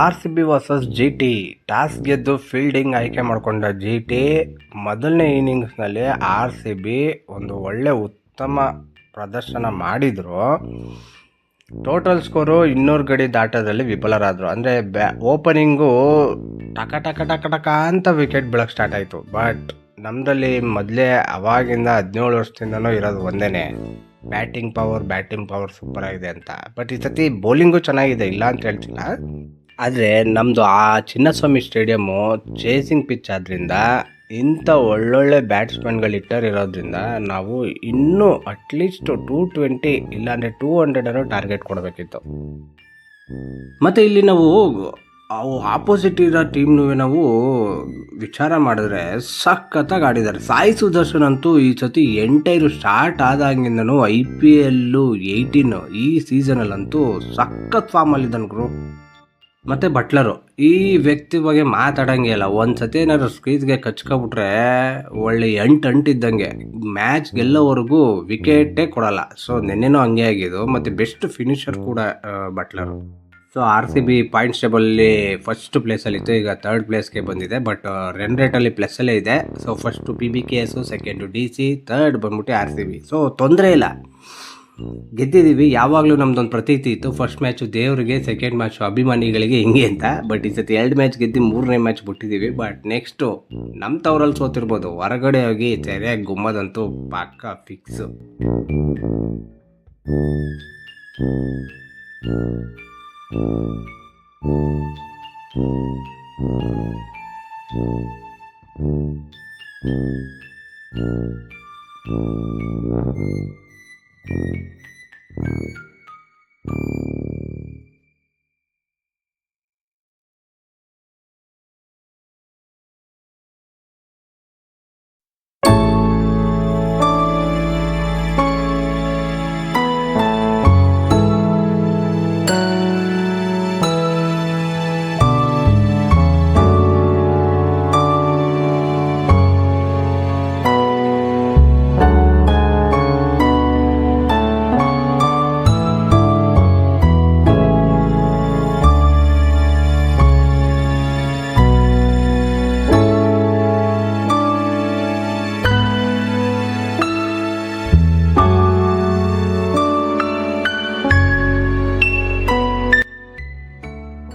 R C B versus G T toss ಗೆದ್ದು fielding ಆಯ್ಕೆ ಮಾಡಿಕೊಂಡ ಜಿ ಟಿ ಮೊದಲನೇ ಇನ್ನಿಂಗ್ಸ್ನಲ್ಲಿ ಆರ್ ಸಿ ಬಿ ಒಂದು ಒಳ್ಳೆ ಉತ್ತಮ ಪ್ರದರ್ಶನ ಮಾಡಿದರು. ಟೋಟಲ್ ಸ್ಕೋರು ಇನ್ನೂರು ಗಡಿ ದಾಟದಲ್ಲಿ ವಿಫಲರಾದರು. ಅಂದರೆ ಬ್ಯಾ ಓಪನಿಂಗು ಟಕ ಟಕ ಟಕ ಟಕ ಅಂತ ವಿಕೆಟ್ ಬೀಳಕ್ಕೆ ಸ್ಟಾರ್ಟ್ ಆಯಿತು. ಬಟ್ ನಮ್ಮದಲ್ಲಿ ಮೊದಲೇ ಅವಾಗಿಂದ ಹದಿನೇಳು ವರ್ಷದಿಂದನೂ ಇರೋದು ಒಂದೇ batting power batting power super ಆಗಿದೆ ಅಂತ. ಬಟ್ ಈ ಸತಿ ಬೌಲಿಂಗು ಚೆನ್ನಾಗಿದೆ, ಇಲ್ಲ ಅಂತ ಹೇಳ್ತಿಲ್ಲ. ಆದರೆ ನಮ್ಮದು ಆ ಚಿನ್ನಸ್ವಾಮಿ ಸ್ಟೇಡಿಯಮ್ಮು ಚೇಸಿಂಗ್ ಪಿಚ್ ಆದ್ದರಿಂದ ಇಂಥ ಒಳ್ಳೊಳ್ಳೆ ಬ್ಯಾಟ್ಸ್ಮನ್ಗಳು ಇಟ್ಟರಿರೋದ್ರಿಂದ ನಾವು ಇನ್ನೂ ಅಟ್ಲೀಸ್ಟ್ ಟೂ ಟ್ವೆಂಟಿ ಇಲ್ಲಾಂದರೆ ಟೂ ಹಂಡ್ರೆಡನ್ನು ಟಾರ್ಗೆಟ್ ಕೊಡಬೇಕಿತ್ತು. ಮತ್ತು ಇಲ್ಲಿ ನಾವು ಅವು ಆಪೋಸಿಟ್ ಇರೋ ಟೀಮ್ನೂ ನಾವು ವಿಚಾರ ಮಾಡಿದ್ರೆ ಸಖತ್ತಾಗಿ ಆಡಿದ್ದಾರೆ. ಸಾಯಿ ಸುದರ್ಶನ್ ಅಂತೂ ಈ ಸತಿ ಎಂಟೈರು ಸ್ಟಾರ್ಟ್ ಆದಾಗಿಂದನೂ ಐ ಪಿ ಎಲ್ಲು ಏಯ್ಟೀನು ಈ ಸೀಸನಲ್ಲಂತೂ ಸಖತ್ ಫಾರ್ಮಲ್ಲಿದ್ದಾನೆ ಗುರು. ಮತ್ತು ಬಟ್ಲರು. ಈ ವ್ಯಕ್ತಿ ಬಗ್ಗೆ ಮಾತಾಡಂಗೆ ಇಲ್ಲ ಒಂದು ಸತಿ ಏನಾದ್ರು ಸ್ಕ್ರೀಸ್ಗೆ ಕಚ್ಕೊಬಿಟ್ರೆ ಒಳ್ಳೆ ಎಂಟು ಅಂಟಿದ್ದಂಗೆ ಮ್ಯಾಚ್ ಗೆಲ್ಲೋವರೆಗೂ ವಿಕೆಟೇ ಕೊಡಲ್ಲ. ಸೊ ನೆನ್ನೆನೂ ಹಂಗೆ ಆಗಿದ್ದು. ಮತ್ತು ಬೆಸ್ಟ್ ಫಿನಿಷರ್ ಕೂಡ Buttler. So R C B points ಟೇಬಲಲ್ಲಿ first ಪ್ಲೇಸಲ್ಲಿತ್ತು ಈಗ ತರ್ಡ್ ಪ್ಲೇಸ್ಗೆ ಬಂದಿದೆ. ಬಟ್ ರನ್ ರೇಟಲ್ಲಿ ಪ್ಲಸ್ಸಲ್ಲೇ ಇದೆ. So first P B K S second D C third ಬಂದ್ಬಿಟ್ಟು ಆರ್ ಸಿ ಬಿ ಸೊ ತೊಂದರೆ ಇಲ್ಲ. ಗೆದ್ದಿದ್ದೀವಿ. ಯಾವಾಗಲೂ ನಮ್ದೊಂದು ಪ್ರತೀತಿ ಇತ್ತು. ಫಸ್ಟ್ ಮ್ಯಾಚು ದೇವರಿಗೆ ಸೆಕೆಂಡ್ ಮ್ಯಾಚು ಅಭಿಮಾನಿಗಳಿಗೆ ಹಿಂಗೆ ಅಂತ. ಬಟ್ ಈ ಸತಿ ಎರಡು ಮ್ಯಾಚ್ ಗೆದ್ದು ಮೂರನೇ ಮ್ಯಾಚ್ ಬಿಟ್ಟಿದ್ದೀವಿ. ಬಟ್ ನೆಕ್ಸ್ಟು ನಮ್ಮ ತವರಲ್ಲಿ ಸೋತಿರ್ಬೋದು. ಹೊರಗಡೆ ಹೋಗಿ ಸರಿಯಾಗಿ ಗುಮ್ಮದಂತೂ ಪಕ್ಕ ಫಿಕ್ಸು Thank you.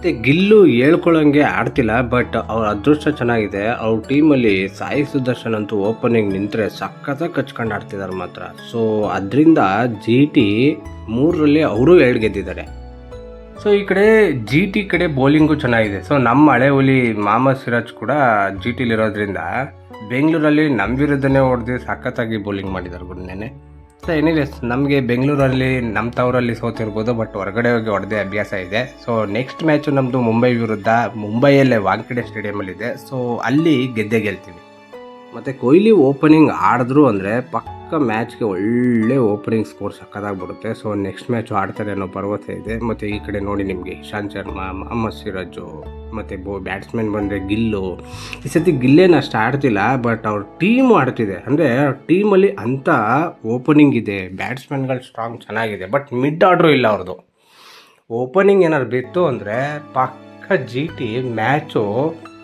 ಮತ್ತೆ ಗಿಲ್ಲು ಹೇಳ್ಕೊಳಂಗೆ ಆಡ್ತಿಲ್ಲ ಬಟ್ ಅವ್ರ ಅದೃಷ್ಟ ಚೆನ್ನಾಗಿದೆ. ಅವ್ರ ಟೀಮಲ್ಲಿ ಸಾಯಿ ಸುದರ್ಶನ್ ಅಂತೂ ಓಪನಿಂಗ್ ನಿಂತರೆ ಸಖತ್ತಾಗಿ ಕಚ್ಕೊಂಡು ಆಡ್ತಿದ್ದಾರೆ ಮಾತ್ರ. ಸೊ ಅದರಿಂದ ಜಿ ಟಿ ಮೂರರಲ್ಲಿ ಅವರು ಎರಡು ಗೆದ್ದಿದ್ದಾರೆ. ಸೊ ಈ ಕಡೆ ಜಿ ಟಿ ಕಡೆ ಬೌಲಿಂಗು ಚೆನ್ನಾಗಿದೆ. ಸೊ ನಮ್ಮ ಹಳೆ ಹುಲಿ ಮಾಮ ಸಿರಾಜ್ ಕೂಡ ಜಿ ಟಿಲಿರೋದ್ರಿಂದ ಬೆಂಗಳೂರಲ್ಲಿ ನಮ್ಮ ವಿರುದ್ಧನೇ ಹೊಡೆದು ಸಖತ್ತಾಗಿ ಬೌಲಿಂಗ್ ಮಾಡಿದ್ದಾರೆ ಗುರು ನೆನೆ. ಸೊ ಎನಿವೇಸ್ ನಮಗೆ ಬೆಂಗಳೂರಲ್ಲಿ ನಮ್ಮ ತವರಲ್ಲಿ ಸೋತಿರ್ಬೋದು ಬಟ್ ಹೊರಗಡೆ ಹೋಗಿ ಹೊಡೆದೇ ಅಭ್ಯಾಸ ಇದೆ. ಸೊ ನೆಕ್ಸ್ಟ್ ಮ್ಯಾಚು ನಮ್ಮದು ಮುಂಬೈ ವಿರುದ್ಧ, ಮುಂಬೈಯಲ್ಲೇ ವಾಂಖೆಡೆ ಸ್ಟೇಡಿಯಮಲ್ಲಿದೆ ಸೊ ಅಲ್ಲಿ ಗೆದ್ದೆ ಗೆಲ್ತೀವಿ. ಮತ್ತು ಕೊಹ್ಲಿ ಓಪನಿಂಗ್ ಆಡಿದ್ರು ಅಂದರೆ ಪಕ್ಕ ಮ್ಯಾಚ್ಗೆ ಒಳ್ಳೆ ಓಪನಿಂಗ್ ಸ್ಕೋರ್ ಸಕ್ಕದಾಗಿ ಬರುತ್ತೆ ಸೊ, ನೆಕ್ಸ್ಟ್ ಮ್ಯಾಚು ಆಡ್ತಾರೆ ಅನ್ನೋ ಭರವಸೆ ಇದೆ. ಮತ್ತು ಈ ಕಡೆ ನೋಡಿ ನಿಮಗೆ ಇಶಾಂತ್ ಶರ್ಮಾ, ಮೊಹಮ್ಮದ್ ಸಿರಾಜು, ಮತ್ತು ಬೋ ಬ್ಯಾಟ್ಸ್ಮನ್ ಬಂದರೆ ಗಿಲ್ಲು. ಈ ಸತಿ ಗಿಲ್ಲೇನು ಅಷ್ಟು ಆಡ್ತಿಲ್ಲ, ಬಟ್ ಅವ್ರ ಟೀಮ್ ಆಡ್ತಿದೆ. ಅಂದರೆ ಟೀಮಲ್ಲಿ ಅಂಥ ಓಪನಿಂಗ್ ಇದೆ. ಬ್ಯಾಟ್ಸ್ಮನ್ಗಳು ಸ್ಟ್ರಾಂಗ್ ಚೆನ್ನಾಗಿದೆ, ಬಟ್ ಮಿಡ್ ಆರ್ಡ್ರು ಇಲ್ಲ ಅವ್ರದ್ದು. ಓಪನಿಂಗ್ ಏನಾದ್ರು ಬಿತ್ತು ಅಂದರೆ ಪಕ್ಕ ಜಿ ಟಿ ಮ್ಯಾಚು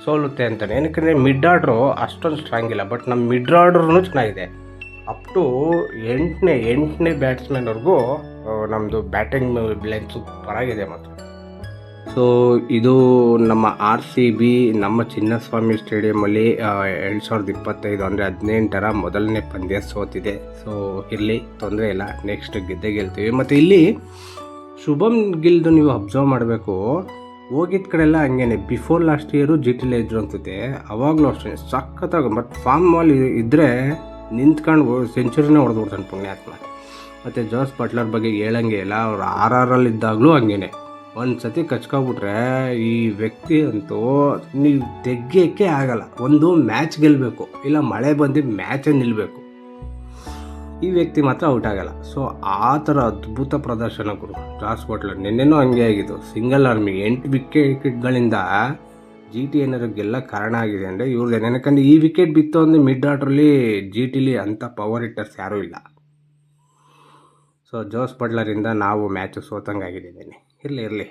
ಸೋಲುತ್ತೆ ಅಂತಾನೆ. ಏನಕ್ಕೆ ಮಿಡ್ ಆರ್ಡ್ರು ಅಷ್ಟೊಂದು ಸ್ಟ್ರಾಂಗ್ ಇಲ್ಲ, ಬಟ್ ನಮ್ಮ ಮಿಡ್ ಆರ್ಡ್ರೂ ಚೆನ್ನಾಗಿದೆ. ಅಪ್ ಟು ಎಂಟನೇ ಎಂಟನೇ ಬ್ಯಾಟ್ಸ್ಮನ್ವರೆಗೂ ನಮ್ಮದು ಬ್ಯಾಟಿಂಗ್ ಬ್ಲೆನ್ ಸೂಪರ್ ಆಗಿದೆ ಮಾತ್ರ. ಸೊ ಇದು ನಮ್ಮ ಆರ್ ಸಿ ಬಿ ನಮ್ಮ ಚಿನ್ನಸ್ವಾಮಿ ಸ್ಟೇಡಿಯಮಲ್ಲಿ ಎರಡು ಸಾವಿರದ ಇಪ್ಪತ್ತೈದು ಅಂದರೆ ಹದಿನೆಂಟರ ಮೊದಲನೇ ಪಂದ್ಯ ಸೋತಿದೆ. ಸೊ ಇರಲಿ, ತೊಂದರೆ ಇಲ್ಲ ನೆಕ್ಸ್ಟ್ ಗೆದ್ದೆ ಗೆಲ್ತೀವಿ. ಮತ್ತು ಇಲ್ಲಿ ಶುಭಮ್ ಗಿಲ್ದು ನೀವು ಅಬ್ಸರ್ವ್ ಮಾಡಬೇಕು. ಹೋಗಿದ್ದ ಕಡೆಲ್ಲ ಹಂಗೇನೆ ಬಿಫೋರ್ ಲಾಸ್ಟ್ ಇಯರು ಜಿ ಟಿಲೇ ಇದ್ರು ಅನ್ಸುತ್ತೆ. ಅವಾಗಲೂ ಅಷ್ಟೇ ಸಖತ್ತಾಗಿ ಬಟ್ ಫಾರ್ಮ್ ಮಾಲ್ ಇದ್ದರೆ ನಿಂತ್ಕೊಂಡು ಸೆಂಚುರಿನೇ ಹೊಡೆದು ಬಿಡ್ತಾನೆ ಪುಣ್ಯಾತ್ಮ. ಮತ್ತು ಜೋಸ್ ಬಟ್ಲರ್ ಬಗ್ಗೆ ಹೇಳಂಗೆ ಇಲ್ಲ, ಅವ್ರು ಆರ್ ಆರಲ್ಲಿ ಇದ್ದಾಗಲೂ ಹಂಗೇನೆ. ಒಂದು ಸತಿ ಕಚ್ಕೊಬಿಟ್ರೆ ಈ ವ್ಯಕ್ತಿ ಅಂತೂ ನೀವು ತೆಗಿಯೋಕ್ಕೆ ಆಗಲ್ಲ, ಒಂದು ಮ್ಯಾಚ್ ಗೆಲ್ಲಬೇಕು ಇಲ್ಲ ಮಳೆ ಬಂದು ಮ್ಯಾಚೇ ನಿಲ್ಲಬೇಕು ಈ ವ್ಯಕ್ತಿ ಮಾತ್ರ ಔಟ್ ಆಗಲ್ಲ. ಸೊ, ಆ ಥರ ಅದ್ಭುತ ಪ್ರದರ್ಶನ ಕೊಡು. ಜಾಸ್ ಬಟ್ಲರ್, ನಿನ್ನೆನೂ ಹಂಗೆ ಆಗಿದ್ದು. ಸಿಂಗಲ್ ಆರ್ಮಿ ಎಂಟು ವಿಕೆಟ್ಗಳಿಂದ ಜಿ ಟಿ ಏನಾದ್ರು ಗೆಲ್ಲ ಕಾರಣ ಆಗಿದೆ ಅಂದರೆ ಇವ್ರದ್ದು ಯಾಕಂದರೆ ಈ ವಿಕೆಟ್ ಬಿತ್ತು ಅಂದರೆ ಮಿಡ್ ಆರ್ಡ್ರಲ್ಲಿ ಜಿ ಟಿಲಿ ಅಂಥ ಪವರ್ ಹಿಟ್ಟರ್ಸ್ ಯಾರೂ ಇಲ್ಲ. ಸೊ ಜೋಸ್ ಬಟ್ಲರಿಂದ ನಾವು ಮ್ಯಾಚು ಸೋತಂಗೆ ಆಗಿದ್ದೇನೆ ಇರಲಿ ಇರಲಿ.